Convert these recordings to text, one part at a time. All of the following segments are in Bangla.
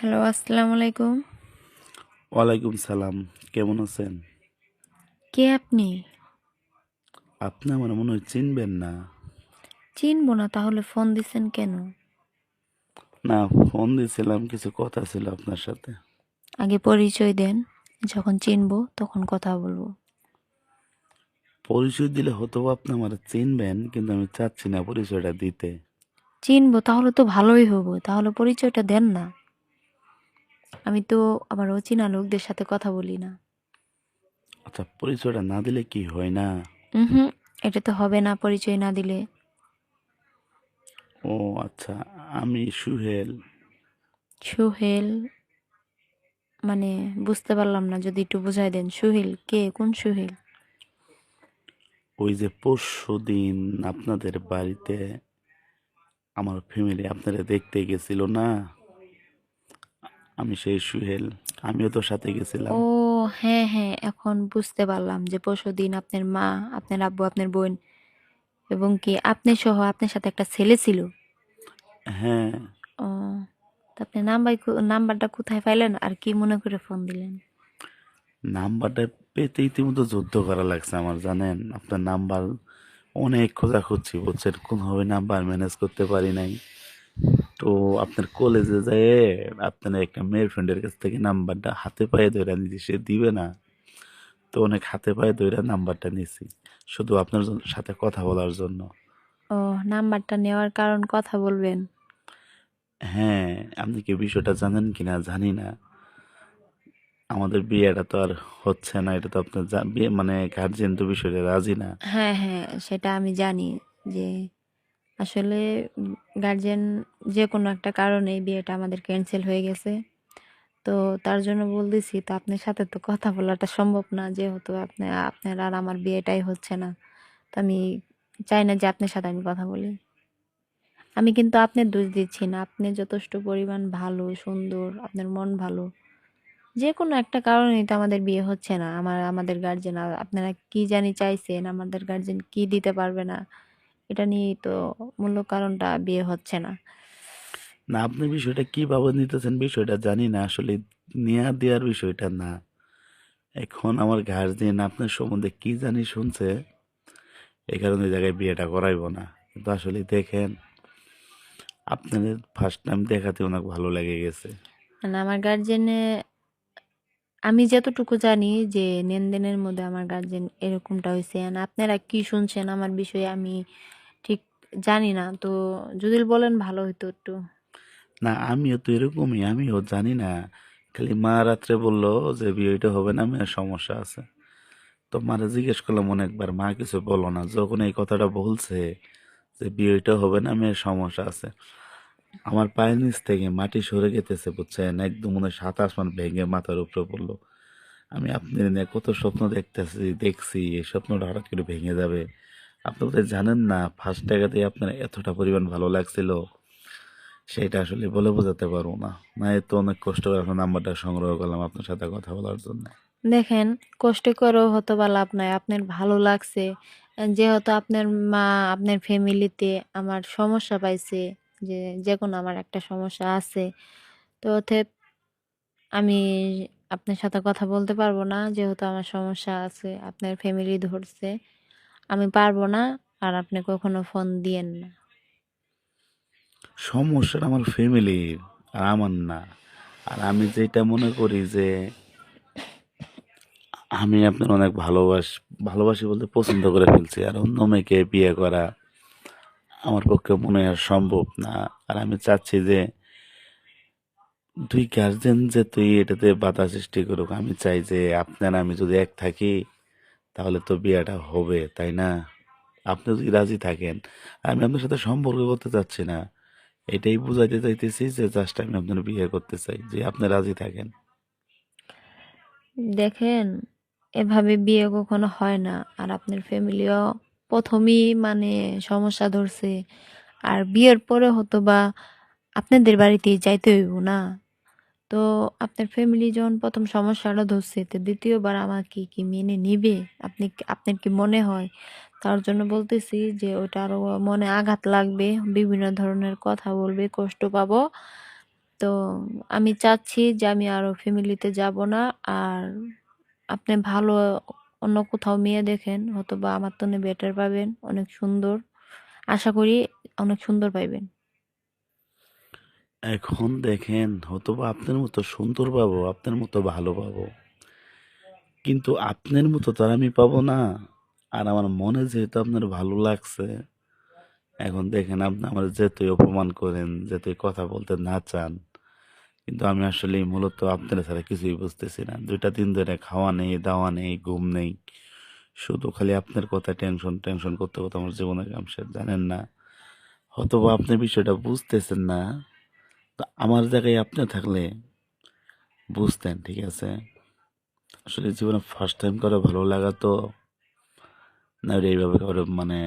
হ্যালো আসসালামু আলাইকুম। ওয়ালাইকুম সালাম কেমন আছেন? কে আপনি? আপনি আমার মনে হয় চিনবেন না। চিনবো না তাহলে ফোন দিছেন কেন? না ফোন দিয়েছিলাম কিছু কথা ছিল আপনার সাথে। আগে পরিচয় দেন যখন চিনবো তখন কথা বলব। পরিচয় দিলে হতো আপনি আমার চিনবেন কিন্তু আমি চাচ্ছি না পরিচয়টা দিতে। চিনবো তাহলে তো ভালোই হব তাহলে পরিচয়টা দেন না। আমি তো আবার অচেনা লোকদের সাথে কথা বলি না। আচ্ছা পরিচয়টা না দিলে কি হয় না? হুম এটা তো হবে না পরিচয় না দিলে। ও আচ্ছা আমি সুহেল। সুহেল? মানে বুঝতে পারলাম না যদি একটু বুঝাই দেন। সুহেল কে? কোন সুহেল? ওই যে পরশু দিন আপনাদের বাড়িতে আমার ফ্যামিলি আপনারা দেখতে গেছিল না? আমি সেই সুহেল আমিও তোর সাথে গেছিলাম। ও হ্যাঁ হ্যাঁ এখন বুঝতে পারলাম যে পরশুদিন আপনার মা আপনার আব্বু আপনার বোন এবং কি আপনি সহ আপনার সাথে একটা ছেলে ছিল। হ্যাঁ। ও তো আপনি নাম্বার নাম্বারটা কোথায় পাইলেন আর কি মনে করে ফোন দিলেন? নাম্বারটা পেতে ইতিমধ্যে যুদ্ধ করা লাগছে আমার জানেন? আপনার নাম্বার অনেক খোঁজা খুঁজছি বুঝছেন? কোনোভাবে নাম্বার ম্যানেজ করতে পারি নাই। তো আপনার কলেজে যেয়ে আপনার একটা মেয়ের ফ্রেন্ডের কাছ থেকে নাম্বারটা হাতে পায়ে ধরে নিয়েছি সে দিবে না। তো অনেক হাতে পায়ে ধরে নাম্বারটা নিয়েছি শুধু আপনার জন- সাথে কথা বলার জন্য। ও নাম্বারটা নেওয়ার কারণ কথা বলবেন? হ্যাঁ আপনি কি বিষয়টা জানেন কিনা জানি না। আমাদের বিয়েটা তো আর হচ্ছে না এটা তো আপনার জা- বিয়ে মানে গার্জিয়ান তো বিষয়টা রাজি না। হ্যাঁ হ্যাঁ সেটা আমি জানি যে আসলে গার্জেন যে কোনো একটা কারণে বিয়েটা আমাদের ক্যান্সেল হয়ে গেছে। তো তার জন্য বলতেছি, তো আপনার সাথে তো কথা বলাটা সম্ভব না, যেহেতু আপনি, আপনার আর আমার বিয়েটাই হচ্ছে না। তো আমি চাই না যে আপনার সাথে আমি কথা বলি। আমি কিন্তু আপনার দোষ দিচ্ছি না। আপনি যথেষ্ট পরিমাণ ভালো, সুন্দর, আপনার মন ভালো। যে কোনো একটা কারণেই তো আমাদের বিয়ে হচ্ছে না। আমার, আমাদের গার্জেন আপনারা কি জানি চাইছেন? আমাদের গার্জেন কি দিতে পারবে না? এটা নিয়েই তো মূল কারণটা বিয়ে হচ্ছে না। না আপনি বিষয়টা কীভাবে নিতেছেন বিষয়টা জানি না আসলে নেয়া দেওয়ার বিষয়টা না। এখন আমার গার্জিয়ান আপনার সম্বন্ধে কি জানি শুনছে এই কারণে জায়গায় বিয়েটা করাইবো না। কিন্তু আসলে দেখেন আপনাদের ফার্স্ট টাইম দেখাতে অনেক ভালো লেগে গেছে। মানে আমার গার্জেনে আমি যতটুকু জানি যে লেনদেনের মধ্যে আমার গার্জেন এরকমটা হয়েছে আপনারা কি শুনছেন আমার বিষয়ে আমি জানি না। তো যদি বলেন ভালো হতো একটু। না, আমিও তো এরকমই, আমিও জানি না। খালি মা রাত্রে বলল যে বিয়েটা হবে না, মেয়ের সমস্যা আছে। তো মারে জিজ্ঞেস করলাম অনেকবার, মা কিছু বলো না? যখন এই কথাটা বলছে যে বিয়েটা হবে না, মেয়ের সমস্যা আছে। আমার পায়ের নিচ থেকে মাটি সরে গেতেছে, বুঝছেন? একদম মনে সাত আসমান ভেঙে মাথার উপরে পড়ল। আমি আপনি কত স্বপ্ন দেখতেছি, দেখছি, এই স্বপ্নটা হঠাৎ করে ভেঙে যাবে। আপনি বোধহয় জানেন না ফার্স্ট টাকাতেই আপনার এতটা পরিমাণ ভালো লাগছিল, সেটা আসলে বলে বোঝাতে পারব না। না এ তো অনেক কষ্ট করে আপনার নাম্বারটা সংগ্রহ করলাম আপনার সাথে কথা বলার জন্য। দেখেন, কষ্ট করেও হতো বা লাভ নাই, আপনার ভালো লাগছে, যেহেতু আপনার মা, আপনার ফ্যামিলিতে আমার সমস্যা পাইছে, যে যে কোনো আমার একটা সমস্যা আছে, তো অতএব আমি আপনার সাথে কথা বলতে পারব না, যেহেতু আমার সমস্যা আছে, আপনার ফ্যামিলি ধরছে। আমি পারব না আর আপনি কখনো ফোন দিয়েন না। সমস্যাটা আমার ফ্যামিলির আর আমার না। আর আমি যেটা মনে করি যে, আমি আপনার অনেক ভালোবাস, ভালোবাসি বলতে পছন্দ করে ফেলছি। আর অন্য মেয়েকে বিয়ে করা আমার পক্ষে মনে হয় সম্ভব না। আর আমি চাচ্ছি যে, দুই গার্জেন যে তুই এটাতে বাধা সৃষ্টি করুক, আমি চাই যে আপনার আমি যদি এক থাকি তাহলে তো বিয়েটা হবে, তাই না? আপনি যদি রাজি থাকেন, আমি আপনার সাথে সম্পর্ক করতে চাচ্ছি না। এটাই বুঝাইতে চাইতেছি যে জাস্ট আমি আপনার বিয়ে করতে চাই, যে আপনি রাজি থাকেন। দেখেন, এভাবে বিয়ে কখনো হয় না। আর আপনার ফ্যামিলিও প্রথমেই মানে সমস্যা ধরছে। আর বিয়ের পরে হতো বা আপনাদের বাড়িতে যাইতে হইব না। তো আপনার ফ্যামিলি যখন প্রথম সমস্যাটা ধরছে, তো দ্বিতীয়বার আমাকে কি মেনে নিবে? আপনি আপনার কি মনে হয়? তার জন্য বলতেছি যে ওটা আরও মনে আঘাত লাগবে, বিভিন্ন ধরনের কথা বলবে, কষ্ট পাবো। তো আমি চাচ্ছি যে আমি আরও ফ্যামিলিতে যাব না, আর আপনি ভালো অন্য কোথাও মেয়ে দেখেন হয়তো বা আমার তো বেটার পাবেন, অনেক সুন্দর। আশা করি অনেক সুন্দর পাইবেন। এখন দেখেন, হয়তোবা আপনার মতো সুন্দর পাবো আপনার মতো ভালো পাবো কিন্তু আপনার মতো তো আমি পাবো না। আর আমার মনে যেহেতু আপনার ভালো লাগছে, এখন দেখেন আপনি আমার যেতই অপমান করেন, যেতই কথা বলতে না চান, কিন্তু আমি আসলে মূলত আপনার ছাড়া কিছুই বুঝতেছি না। দুইটা দিন ধরে খাওয়া নেই, দাওয়া নেই, ঘুম নেই। শুধু খালি আপনার কথা টেনশন টেনশন করতে করতে আমার জীবনের কাম জানেন না, হয়তোবা আপনি বিষয়টা বুঝতেছেন না তো আমার জায়গায় আপনি থাকলে বুঝতেন ঠিক আছে? আসলে জীবনে ফার্স্ট টাইম করে ভালো লাগা তো না এইভাবে করে মানে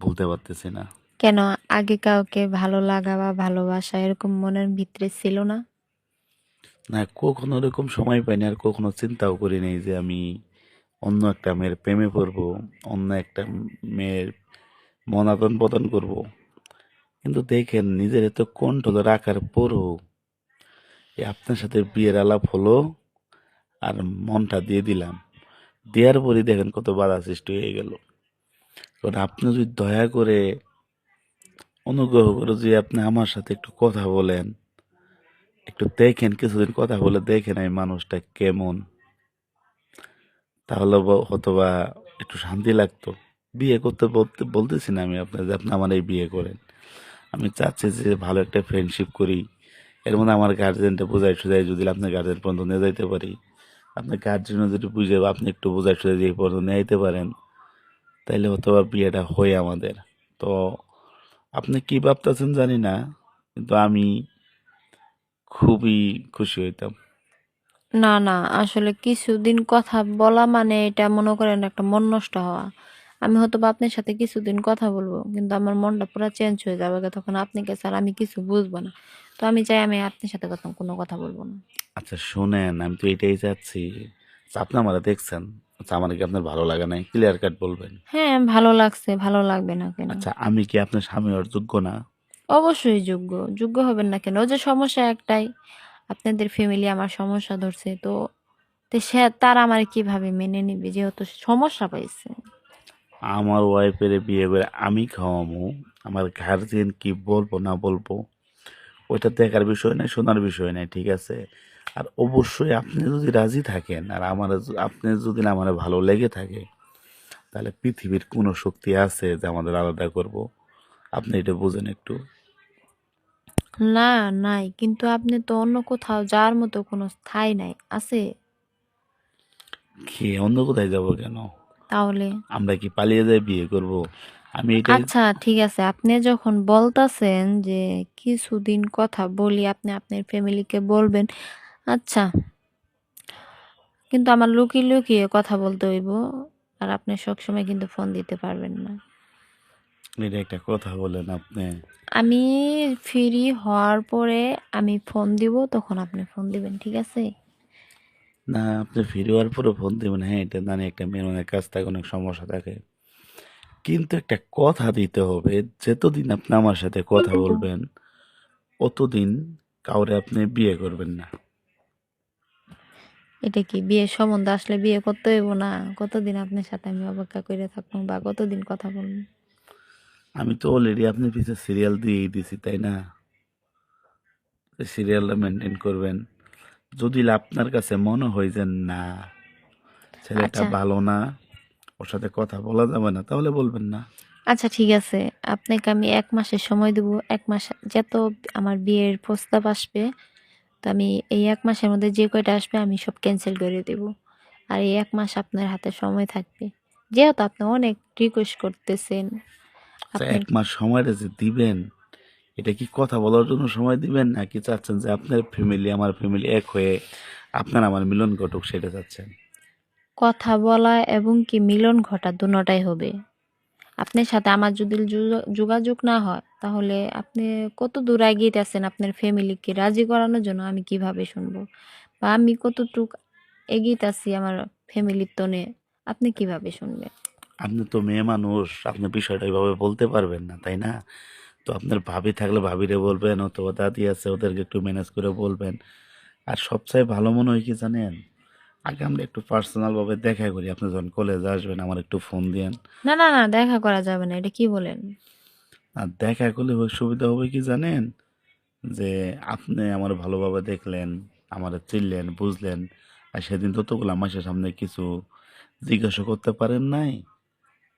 ভুলতে পারতেছি না। কেন? আগে কাউকে ভালো লাগা বা ভালোবাসা এরকম মনের ভিতরে ছিল না? না কখনো এরকম সময় পাইনি আর কখনো চিন্তাও করি নাই যে আমি অন্য একটা মেয়ের প্রেমে পড়ব অন্য একটা মেয়ের মনাতন পতন করব। কিন্তু দেখেন, নিজের এত কণ্ঠটা রাখার পরও আপনার সাথে বিয়ের আলাপ হলো আর মনটা দিয়ে দিলাম। দেওয়ার পরই দেখেন কত বাধা সৃষ্টি হয়ে গেল। কারণ আপনি যদি দয়া করে অনুগ্রহ করে যদি আপনি আমার সাথে একটু কথা বলেন, একটু দেখেন, কিছুদিন কথা বলে দেখেন এই মানুষটা কেমন। তাহলে হয়তোবা একটু শান্তি লাগতো। বিয়ে করতে বলতে, বলতেছি না আমি আপনার যে আপনি আমার এই বিয়ে করেন। আমি চাচ্ছি যে ভালো একটা ফ্রেন্ডশিপ করি। এর মধ্যে আমার গার্জেনটা বোঝাই সুঝাই যদি আপনার গার্জেন পর্যন্ত নিয়ে যাইতে পারি। আপনার গার্জেনও যদি বুঝে আপনি একটু বোঝাই সুঝাই যে পর্যন্ত নিয়ে যেতে পারেন, তাইলে হয়তো বিয়েটা হয় আমাদের। তো আপনি কি ভাবতেছেন জানি না, কিন্তু আমি খুবই খুশি হইতাম। না না, আসলে কিছুদিন কথা বলা মানে এটা মনে করেন একটা মন নষ্ট হওয়া। আমি হয়তো বা আপনার সাথে কিছুদিন কথা বলব কিন্তু আমার মনটা পুরো চেঞ্জ হয়ে যাবে তখন আপনি কে স্যার আমি কিছু বুঝব না। তো আমি চাই আমি আপনার সাথে কথা কোনো কথা বলব না। আচ্ছা শুনেন আমি তো এটাই চাচ্ছি আপনি আমার দেখছেন আচ্ছা আমার কি আপনার ভালো লাগে নাই? ক্লিয়ার কাট বলবেন। হ্যাঁ ভালো লাগছে ভালো লাগবে না কেন? আচ্ছা আমি কি আপনার স্বামী হওয়ার যোগ্য না? অবশ্যই যোগ্য যোগ্য হবেন না কেন? ও যে সমস্যা একটাই আপনাদের ফ্যামিলি আমার সমস্যা ধরছে তো তো সে তার আমার কীভাবে মেনে নিবে? যেহেতু সমস্যা পাইছে। আমার ওয়াইফের বিয়ে করে আমি খাওয়াবো। আমার গার্জিয়ান কি বলব না বলব ওইটা দেখার বিষয় নাই শোনার বিষয় নাই ঠিক আছে? আর অবশ্যই আপনি যদি রাজি থাকেন আর আমার আপনি যদি না আমার ভালো লেগে থাকে তাহলে পৃথিবীর কোনো শক্তি আছে যে আমাদের আলাদা করব? আপনি এটা বুঝেন একটু। না নাই কিন্তু আপনি তো অন্য কোথাও যাওয়ার মতো কোনো স্থায়ী নাই আছে? কি অন্য কোথায় যাব কেন? তাহলে। আমরা কি পালিয়ে যাই বিয়ে করব? আমি এটাই আচ্ছা ঠিক আছে। আপনি যখন বলতাছেন যে কিছুদিন কথা বলি আপনি আপনার ফ্যামিলিকে বলবেন আচ্ছা। কিন্তু আমার লুকিয়ে লুকিয়ে কথা বলতে হইব আর আপনি সবসময় কিন্তু ফোন দিতে পারবেন না। এটা একটা কথা বলেন আপনি। আমি ফ্রি হওয়ার পরে আমি ফোন দিব তখন আপনি ফোন দিবেন ঠিক আছে? না আপনি ফিরে হওয়ার পরে ফোন দেবেন হ্যাঁ এটা জানি একটা মেয়ের অনেক কাজ থাকে অনেক সমস্যা থাকে। কিন্তু একটা কথা দিতে হবে যতদিন আপনি আমার সাথে কথা বলবেন অতদিন কাউরে আপনি বিয়ে করবেন না। এটা কি বিয়ের সম্বন্ধে আসলে বিয়ে করতে হইব না? কতদিন আপনার সাথে আমি অপেক্ষা করে থাকব বা কতদিন কথা বলব? আমি তো অলরেডি আপনার পিছনে সিরিয়াল দিয়েই দিছি তাই না? সিরিয়ালটা মেনটেন করবেন। যদি আপনার কাছে মনে হয় যে না ছেলেটা আচ্ছা। ভালো না ওর সাথে কথা বলা যাবে না তাহলে বলবেন না। আচ্ছা ঠিক আছে। আপনাকে আমি এক মাসের সময় দেব। এক মাস যত আমার বিয়ের প্রস্তাব আসবে তো আমি এই এক মাসের মধ্যে যে কয়টা আসবে আমি সব ক্যান্সেল করে দেব। আর এই এক মাস আপনার হাতে সময় থাকবে। যেহেতু আপনি অনেক রিকোয়েস্ট করতেছেন আচ্ছা আপনি এক মাস সময়টা যে দিবেন এটা কি কথা বলার জন্য সময় দিবেন? নাকি চাচ্ছেন যে আপনার ফ্যামিলি আমার ফ্যামিলি এক হয়ে আপনার আমার মিলন ঘটুক সেটা চাচ্ছেন? কথা বলা এবং কি মিলন ঘটা দুটোটাই হবে। আপনার সাথে আমার যদি যোগা- যোগাযোগ না হয় তাহলে আপনি কত দূর এগিয়ে আছেন আপনার ফ্যামিলিকে রাজি করানোর জন্য আমি কীভাবে শুনব? বা আমি কতটুক এগিয়ে আছি আমার ফ্যামিলির তনে আপনি কীভাবে শুনবেন? আপনি তো মেয়ে মানুষ আপনি বিষয়টা এইভাবে বলতে পারবেন না তাই না? তো আপনার ভাবি থাকলে ভাবিরে বলবেন অথবা দাদি আছে ওদেরকে একটু ম্যানেজ করে বলবেন। আর সবচেয়ে ভালো মনে হয় কি জানেন? আগে আমরা একটু পার্সোনাল ভাবে দেখা করি। আপনি যখন কলেজে আসবেন আমার একটু ফোন দিয়েন। না না না দেখা করা যাবে না। এটা কি বলেন? আর দেখা করলে সুবিধা হবে কি জানেন? যে আপনি আমার ভালোভাবে দেখলেন আমার চিনলেন বুঝলেন আর সেদিন ততগুলো মাসের সামনে কিছু জিজ্ঞাসা করতে পারেন নাই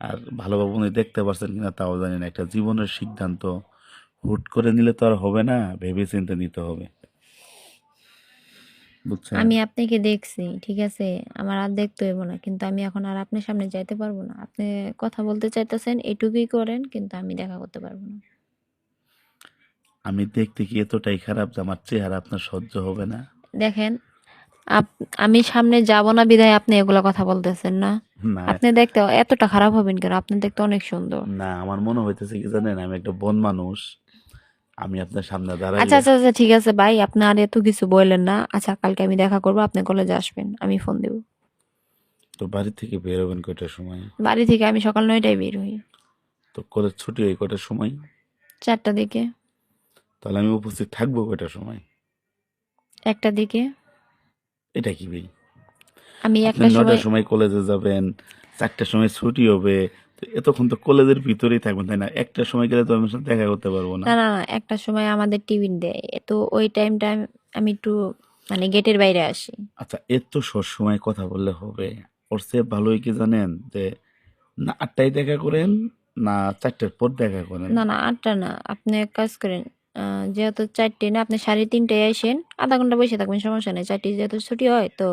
আর ভালোভাবে উনি দেখতে পারছেন কিনা তাও জানি না। একটা জীবনের সিদ্ধান্ত হুট করে নিলে তো আর হবে না ভেবে চিন্তে নিতে হবে। বুঝছেন? আমি আপনাকে দেখছি ঠিক আছে? আমার আর দেখতে হইব না কিন্তু আমি এখন আর আপনার সামনে যাইতে পারব না। আপনি কথা বলতে চাইতেছেন এটুকুই করেন কিন্তু আমি দেখা করতে পারব না। আমি দেখতে কি এতটাই খারাপ যে আমার চেহারা আপনার সহ্য হবে না। দেখেন আমি সামনে যাব না বিধায় আপনি এগুলা কথা বলতেছেন না। আপনি দেখতে এতটা খারাপ হবেন কেন? আপনি দেখতে অনেক সুন্দর। না আমার মনে হইতেছে কি জানেন আমি একটা বন মানুষ। আমি আপনার সামনে আচ্ছা দাঁড়াই আচ্ছা আচ্ছা ঠিক আছে ভাই। আপনি আর এত কিছু বললেন না। আচ্ছা কালকে আমি দেখা করব আপনি কলেজে আসবেন। আমি ফোন দেব। তো বাড়ি থেকে বের হবেন কয়টার সময়? বাড়ি থেকে আমি সকাল নয়টায় বের হই। তো কলেজ ছুটি হয় কয়টার সময়? চারটা দিকে। তাহলে আমি উপস্থিত থাকব কয়টার সময়? একটা দিকে। এটা কি ভাই আমি একটা সময় নয়টার সময় কলেজে যাবেন চারটার সময় ছুটি হবে তো এতক্ষণ তো কলেজের ভিতরেই থাকবেন তাই না? একটার সময় গেলে তো আমি সাথে দেখা করতে পারব না। না না একটা সময় আমাদের টিফিন দেয়। তো ওই টাইমটা আমি একটু মানে গেটের বাইরে আসি। আচ্ছা এর তো সময় কথা বললে হবে। ওর চেয়ে ভালোই কি জানেন? যে না আটটায় দেখা করেন না চারটার পর দেখা করেন। না না আটটা না। আপনি এক কাজ করেন যেহেতু চারটে না আপনি সাড়ে তিনটায় আসেন আধা ঘণ্টা বসে থাকবেন সমস্যা নেই। চারটে যেহেতু ছুটি হয় তো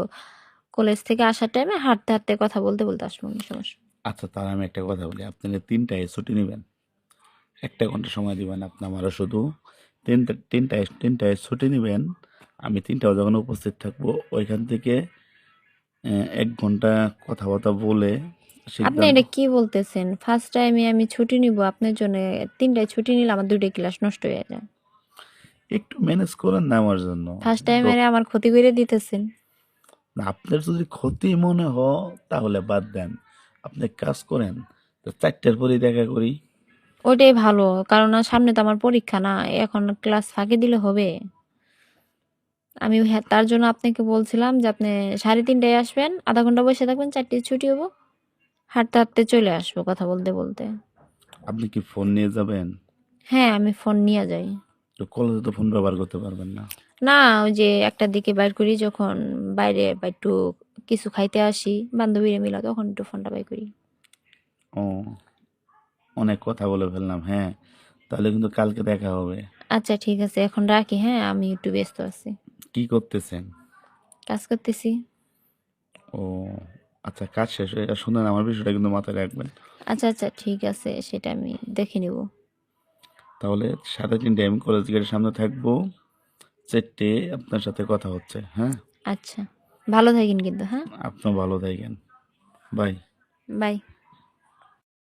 কলেজ থেকে আসার টাইমে হাঁটতে হাঁটতে কথা বলতে বলতে আসব সমস্যা আচ্ছা তাহলে আমি একটা কথা বলি। আপনি তিনটায় ছুটি নেবেন একটা ঘণ্টা সময় দিবেন আপনি আমারও শুধু। তিনটা তিনটায় তিনটায় ছুটি নেবেন আমি তিনটাও যখন উপস্থিত থাকব ওইখান থেকে এক ঘণ্টা কথাবার্তা বলে আপনি এটা কি বলতেছেন? ফার্স্ট টাইমে আমি ছুটি নিব আপনার জন্য তিনটায় ছুটি নিলে আমার দুইটা ক্লাস নষ্ট হয়ে যায়। একটু ম্যানেজ করেন না আমার জন্য ফার্স্ট টাইমে আমার ক্ষতি করে দিতেছেন। না, আপনার যদি ক্ষতি মনে হয় তাহলে বাদ দেন। আপনি কাজ করেন তো চারটার পরেই দেখা করি। ওইটাই ভালো কারণ সামনে তো আমার পরীক্ষা না এখন ক্লাস ফাঁকি দিলে হবে। আমি হ্যাঁ তার জন্য আপনাকে বলছিলাম যে আপনি সাড়ে তিনটায় আসবেন আধা ঘণ্টা বসে থাকবেন চারটে ছুটি হব। হাঁটতে হাঁটতে চলে আসব কথা বলতে বলতে। আপনি কি ফোন নিয়ে যাবেন? হ্যাঁ আমি ফোন নিয়ে যাই। তো কলেজে তো ফোন ব্যবহার করতে পারবেন না। না ওই যে একটা দিকে বাইর করি যখন বাইরে বা একটু কিছু খাইতে আসি বান্ধবীরা মিলা তখন একটু ফোনটা বাই করি। ও অনেক কথা বলে ফেললাম হ্যাঁ। তাহলে কিন্তু কালকে দেখা হবে। আচ্ছা ঠিক আছে এখন রাখি হ্যাঁ আমি একটু ব্যস্ত আছি। কি করতেছেন? কাজ করতেছি। ও আচ্ছা কাজ শেষ হয়ে শুনেন আমার বিষয়টা কিন্তু মাথায় রাখবেন। আচ্ছা আচ্ছা ঠিক আছে সেটা আমি দেখে নিব। তাহলে সাথে তিনটে আমি কলেজ গেটের সামনে থাকব। চারটে আপনার সাথে কথা হচ্ছে হ্যাঁ? আচ্ছা। ভালো থাকেন কিন্তু হ্যাঁ? আপনার ভালো থাকেন। বাই। বাই।